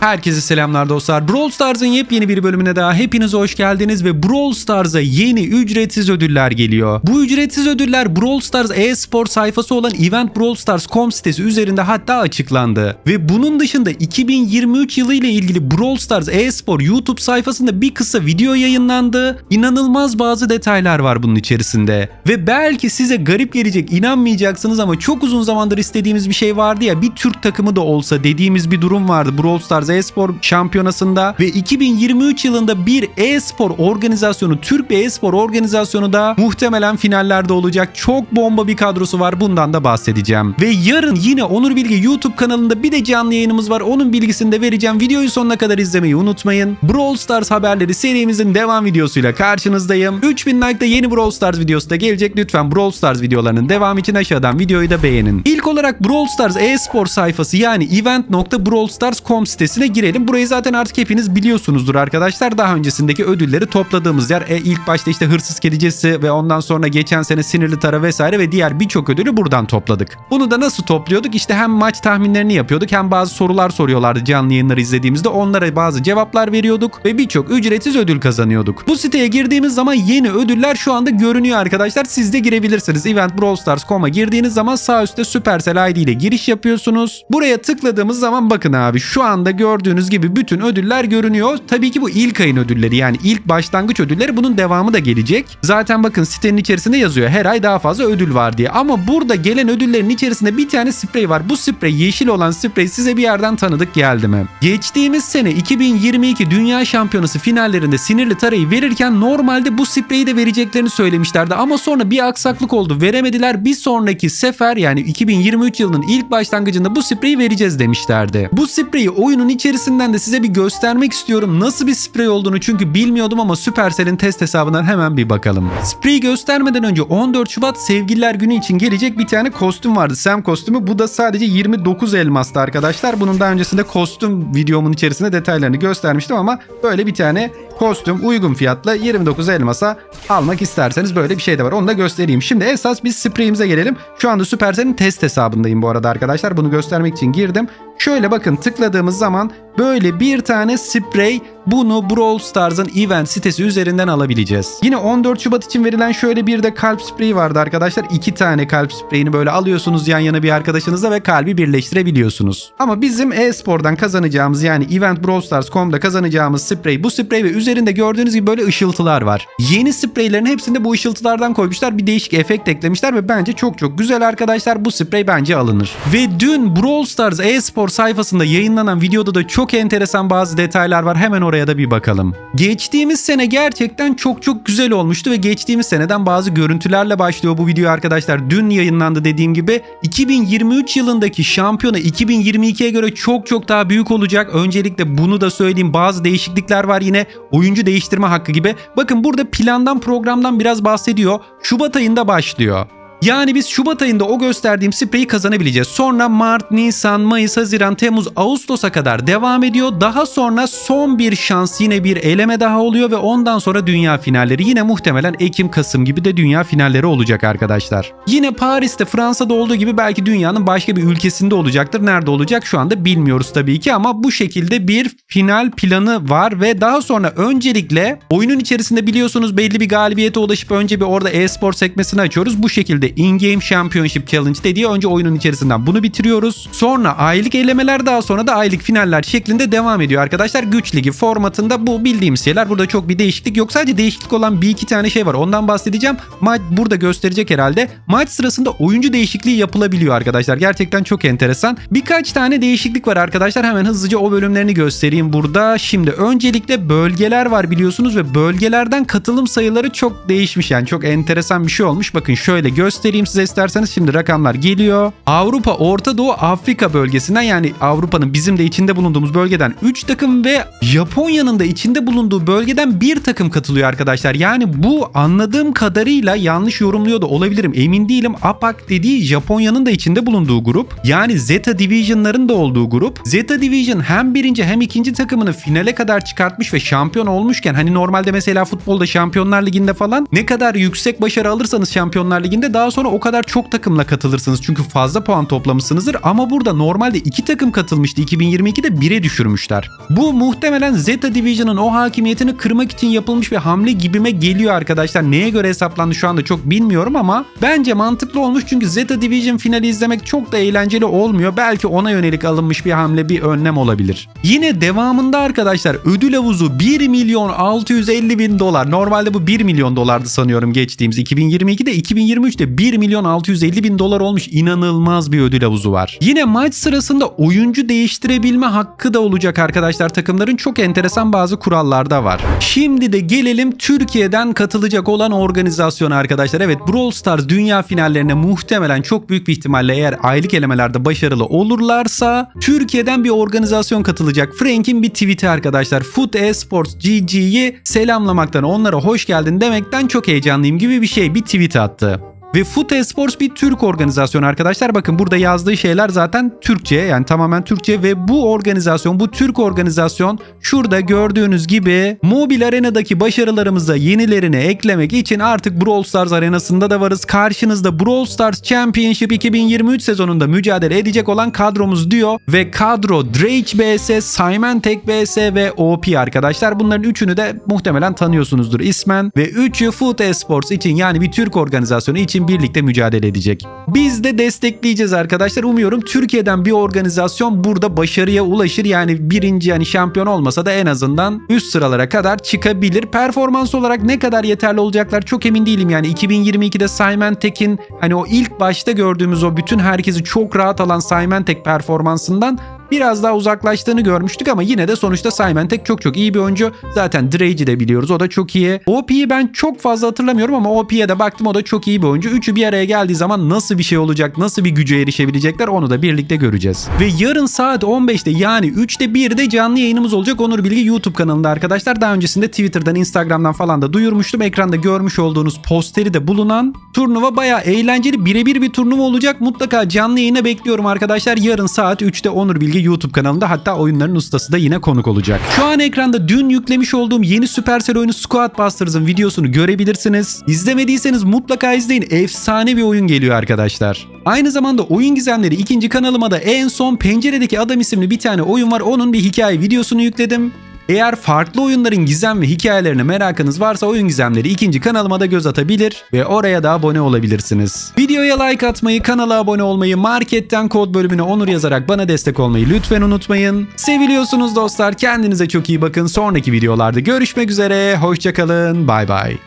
Herkese selamlar dostlar. Brawl Stars'ın yepyeni bir bölümüne daha hepiniz hoş geldiniz ve Brawl Stars'a yeni ücretsiz ödüller geliyor. Bu ücretsiz ödüller Brawl Stars e-spor sayfası olan eventbrawlstars.com sitesi üzerinde hatta açıklandı. Ve bunun dışında 2023 yılı ile ilgili Brawl Stars e-spor YouTube sayfasında bir kısa video yayınlandı. İnanılmaz bazı detaylar var bunun içerisinde. Ve belki size garip gelecek inanmayacaksınız ama çok uzun zamandır istediğimiz bir şey vardı ya bir Türk takımı da olsa dediğimiz bir durum vardı Brawl Stars e-spor şampiyonasında ve 2023 yılında bir e-spor organizasyonu Türk bir e-spor organizasyonu da muhtemelen finallerde olacak. Çok bomba bir kadrosu var bundan da bahsedeceğim. Ve yarın yine Onur Bilgi YouTube kanalında bir de canlı yayınımız var. Onun bilgisini de vereceğim. Videoyu sonuna kadar izlemeyi unutmayın. Brawl Stars haberleri serimizin devam videosuyla karşınızdayım. 3000 like'da yeni Brawl Stars videosu da gelecek. Lütfen Brawl Stars videolarının devam için aşağıdan videoyu da beğenin. İlk olarak Brawl Stars e-spor sayfası yani event.brawlstars.com sitesine girelim. Burayı zaten artık hepiniz biliyorsunuzdur arkadaşlar. Daha öncesindeki ödülleri topladığımız yer. E, ilk başta işte hırsız kedicesi ve ondan sonra geçen sene sinirli tara vesaire ve diğer birçok ödülü buradan topladık. Bunu da nasıl topluyorduk? İşte hem maç tahminlerini yapıyorduk hem bazı sorular soruyorlardı canlı yayınları izlediğimizde. Onlara bazı cevaplar veriyorduk ve birçok ücretsiz ödül kazanıyorduk. Bu siteye girdiğimiz zaman yeni ödüller şu anda görünüyor arkadaşlar. Siz de girebilirsiniz. Eventbrawlstars.com'a girdiğiniz zaman sağ üstte Supercell ID ile giriş yapıyorsunuz. Buraya tıkladığımız zaman bakın abi şu anda gördüğünüz gibi bütün ödüller görünüyor. Tabii ki bu ilk ayın ödülleri yani ilk başlangıç ödülleri bunun devamı da gelecek. Zaten bakın sitenin içerisinde yazıyor her ay daha fazla ödül var diye. Ama burada gelen ödüllerin içerisinde bir tane sprey var. Bu sprey yeşil olan sprey size bir yerden tanıdık geldi mi? Geçtiğimiz sene 2022 Dünya Şampiyonası finallerinde sinirli tarayı verirken normalde bu spreyi de vereceklerini söylemişlerdi. Ama sonra bir aksaklık oldu. Veremediler. Bir sonraki sefer yani 2023 yılının ilk başlangıcında bu spreyi vereceğiz demişlerdi. Bu spreyi oyunun içerisinden de size bir göstermek istiyorum. Nasıl bir sprey olduğunu çünkü bilmiyordum ama Supercell'in test hesabından hemen bir bakalım. Spreyi göstermeden önce 14 Şubat Sevgililer Günü için gelecek bir tane kostüm vardı. Sam kostümü. Bu da sadece 29 elmastı arkadaşlar. Bunun daha öncesinde kostüm videomun içerisinde detaylarını göstermiştim ama böyle bir tane kostüm uygun fiyatla 29 elmasa almak isterseniz böyle bir şey de var. Onu da göstereyim. Şimdi esas biz spreyimize gelelim. Şu anda Supercell'in test hesabındayım bu arada arkadaşlar. Bunu göstermek için girdim. Şöyle bakın tıkladığımız zaman böyle bir tane sprey bunu Brawl Stars'ın event sitesi üzerinden alabileceğiz. Yine 14 Şubat için verilen şöyle bir de kalp spreyi vardı arkadaşlar. İki tane kalp spreyini böyle alıyorsunuz yan yana bir arkadaşınızla ve kalbi birleştirebiliyorsunuz. Ama bizim e-spordan kazanacağımız yani eventbrawlstars.com'da kazanacağımız sprey bu sprey ve üzerinde gördüğünüz gibi böyle ışıltılar var. Yeni spreylerin hepsinde bu ışıltılardan koymuşlar. Bir değişik efekt eklemişler ve bence çok çok güzel arkadaşlar. Bu sprey bence alınır. Ve dün Brawl Stars e-spor sayfasında yayınlanan videoda da çok enteresan bazı detaylar var. Hemen oraya da bir bakalım. Geçtiğimiz sene gerçekten çok çok güzel olmuştu ve geçtiğimiz seneden bazı görüntülerle başlıyor bu video arkadaşlar. Dün yayınlandı dediğim gibi. 2023 yılındaki şampiyona 2022'ye göre çok çok daha büyük olacak. Öncelikle bunu da söyleyeyim. Bazı değişiklikler var yine. Oyuncu değiştirme hakkı gibi. Bakın burada plandan programdan biraz bahsediyor. Şubat ayında başlıyor. Yani biz Şubat ayında o gösterdiğim spreyi kazanabileceğiz. Sonra Mart, Nisan, Mayıs, Haziran, Temmuz, Ağustos'a kadar devam ediyor. Daha sonra son bir şans yine bir eleme daha oluyor ve ondan sonra dünya finalleri. Yine muhtemelen Ekim, Kasım gibi de dünya finalleri olacak arkadaşlar. Yine Paris'te, Fransa'da olduğu gibi belki dünyanın başka bir ülkesinde olacaktır. Nerede olacak şu anda bilmiyoruz tabii ki ama bu şekilde bir final planı var ve daha sonra öncelikle oyunun içerisinde biliyorsunuz belli bir galibiyete ulaşıp önce bir orada e-spor sekmesini açıyoruz. Bu şekilde in-game championship challenge dediği önce oyunun içerisinden bunu bitiriyoruz. Sonra aylık elemeler daha sonra da aylık finaller şeklinde devam ediyor arkadaşlar. Güç ligi formatında bu bildiğimiz şeyler. Burada çok bir değişiklik yok. Sadece değişiklik olan bir iki tane şey var. Ondan bahsedeceğim. Maç burada gösterecek herhalde. Maç sırasında oyuncu değişikliği yapılabiliyor arkadaşlar. Gerçekten çok enteresan. Birkaç tane değişiklik var arkadaşlar. Hemen hızlıca o bölümlerini göstereyim burada. Şimdi öncelikle bölgeler var biliyorsunuz ve bölgelerden katılım sayıları çok değişmiş. Yani çok enteresan bir şey olmuş. Bakın şöyle göstereyim size isterseniz. Şimdi rakamlar geliyor. Avrupa, Orta Doğu, Afrika bölgesinden yani Avrupa'nın bizim de içinde bulunduğumuz bölgeden 3 takım ve Japonya'nın da içinde bulunduğu bölgeden bir takım katılıyor arkadaşlar. Yani bu anladığım kadarıyla yanlış yorumluyor da olabilirim. Emin değilim. APAC dediği Japonya'nın da içinde bulunduğu grup. Yani Zeta Division'ların da olduğu grup. Zeta Division hem birinci hem ikinci takımını finale kadar çıkartmış ve şampiyon olmuşken hani normalde mesela futbolda Şampiyonlar Ligi'nde falan ne kadar yüksek başarı alırsanız Şampiyonlar Ligi'nde daha daha sonra o kadar çok takımla katılırsınız. Çünkü fazla puan toplamışsınızdır. Ama burada normalde iki takım katılmıştı. 2022'de 1'e düşürmüşler. Bu muhtemelen Zeta Division'ın o hakimiyetini kırmak için yapılmış bir hamle gibime geliyor arkadaşlar. Neye göre hesaplandı şu anda çok bilmiyorum ama bence mantıklı olmuş. Çünkü Zeta Division finali izlemek çok da eğlenceli olmuyor. Belki ona yönelik alınmış bir hamle bir önlem olabilir. Yine devamında arkadaşlar ödül havuzu 1 milyon 650 bin dolar. Normalde bu 1 milyon dolardı sanıyorum geçtiğimiz 2022'de 2023'te 1 milyon 650 bin dolar olmuş. İnanılmaz bir ödül havuzu var. Yine maç sırasında oyuncu değiştirebilme hakkı da olacak arkadaşlar. Takımların çok enteresan bazı kurallar da var. Şimdi de gelelim Türkiye'den katılacak olan organizasyona arkadaşlar. Evet Brawl Stars dünya finallerine muhtemelen çok büyük bir ihtimalle eğer aylık elemelerde başarılı olurlarsa Türkiye'den bir organizasyon katılacak. Frank'in bir tweet'i arkadaşlar. Foot Esports GG'yi selamlamaktan onlara hoş geldin demekten çok heyecanlıyım gibi bir şey bir tweet attı. Ve Foot Esports bir Türk organizasyonu arkadaşlar. Bakın burada yazdığı şeyler zaten Türkçe yani tamamen Türkçe ve bu organizasyon bu Türk organizasyon şurada gördüğünüz gibi mobil arenadaki başarılarımıza yenilerini eklemek için artık Brawl Stars arenasında da varız. Karşınızda Brawl Stars Championship 2023 sezonunda mücadele edecek olan kadromuz diyor ve kadro Drake BS, Simon Tek BS ve OP arkadaşlar. Bunların üçünü de muhtemelen tanıyorsunuzdur ismen ve üçü Foot Esports için yani bir Türk organizasyonu için birlikte mücadele edecek. Biz de destekleyeceğiz arkadaşlar. Umuyorum Türkiye'den bir organizasyon burada başarıya ulaşır. Yani birinci yani şampiyon olmasa da en azından üst sıralara kadar çıkabilir. Performans olarak ne kadar yeterli olacaklar çok emin değilim. Yani 2022'de Simon Tek'in hani o ilk başta gördüğümüz o bütün herkesi çok rahat alan Simon Tek performansından biraz daha uzaklaştığını görmüştük ama yine de sonuçta Simon Tek çok çok iyi bir oyuncu. Zaten Drake'i de biliyoruz o da çok iyi. OP'yi ben çok fazla hatırlamıyorum ama OP'ye de baktım o da çok iyi bir oyuncu. Üçü bir araya geldiği zaman nasıl bir şey olacak, nasıl bir güce erişebilecekler onu da birlikte göreceğiz. Ve yarın saat 15'te yani 3'te 1'de canlı yayınımız olacak Onur Bilgi YouTube kanalında arkadaşlar. Daha öncesinde Twitter'dan, Instagram'dan falan da duyurmuştum. Ekranda görmüş olduğunuz posteri de bulunan turnuva bayağı eğlenceli birebir bir turnuva olacak. Mutlaka canlı yayına bekliyorum arkadaşlar. Yarın saat 3'te Onur Bilgi YouTube kanalında hatta oyunların ustası da yine konuk olacak. Şu an ekranda dün yüklemiş olduğum yeni Supercell oyunu Squad Busters'ın videosunu görebilirsiniz. İzlemediyseniz mutlaka izleyin. Efsane bir oyun geliyor arkadaşlar. Aynı zamanda Oyun Gizemleri ikinci kanalıma da en son Penceredeki Adam isimli bir tane oyun var. Onun bir hikaye videosunu yükledim. Eğer farklı oyunların gizem ve hikayelerine merakınız varsa Oyun Gizemleri ikinci kanalıma da göz atabilir ve oraya da abone olabilirsiniz. Videoya like atmayı, kanala abone olmayı, marketten kod bölümüne onur yazarak bana destek olmayı lütfen unutmayın. Seviliyorsunuz dostlar. Kendinize çok iyi bakın. Sonraki videolarda görüşmek üzere. Hoşçakalın. Bay bay.